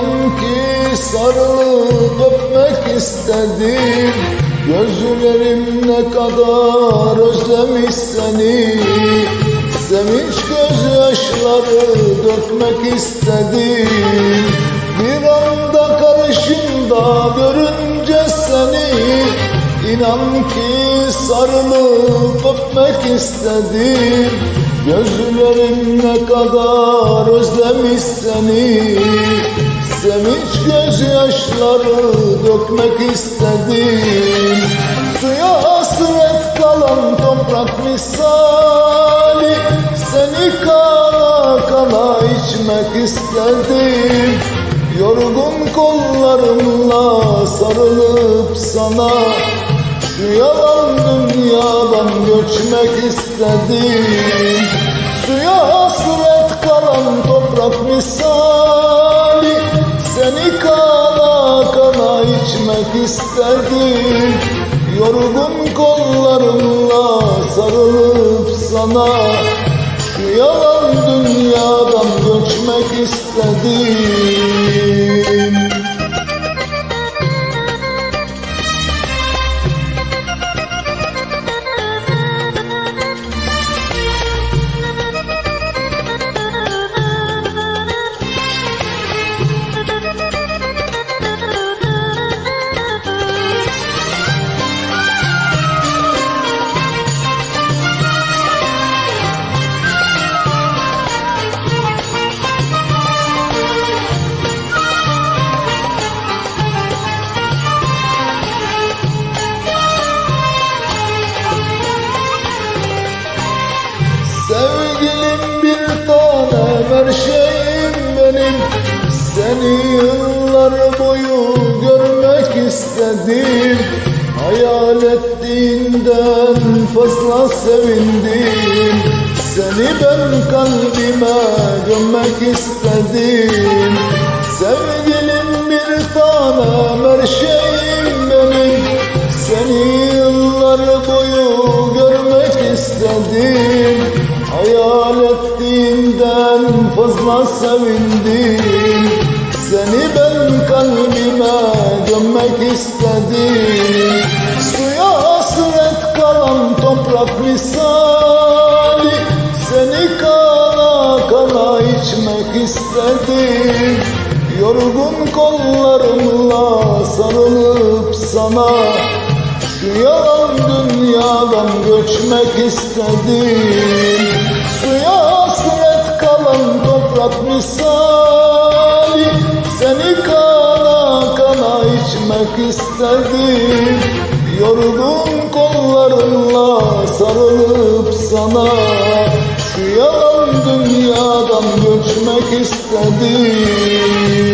İnan ki sarılıp öpmek istedim Gözlerim ne kadar özlemiş seni. Sevinç gözyaşları dökmek istedim Bir anda karşımda görünce seni. İnan ki sarılıp öpmek istedim Gözlerim ne kadar özlemiş seni Sevinç gözyaşları dökmek istedim. Suya hasret kalan toprak misali Seni kana kana içmek istedim Yorgun kollarımla sarılıp sana Şu yalan dünyadan göçmek istedim Suya hasret kalan toprak misali istedim Yorgun kollarımla sarılıp sana yalan dünyadan göçmek istedim yıllar boyu görmek istedim. Hayal ettiğinden fazla sevindim. Seni ben kalbime gömmek istedim. Sevgilim bir tanem her şeyim benim. Seni yıllar boyu görmek istedim. Hayal ettiğinden fazla sevindim gömmek istedim. Suya hasret kalan toprak misali. Seni kana kana içmek istedim. Yorgun kollarımla sarılıp sana şu yalan dünyadan göçmek istedim. Suya hasret kalan toprak misali içmek istedim Yorgun kollarımla sarılıp sana. Şu yalan dünyadan göçmek istedim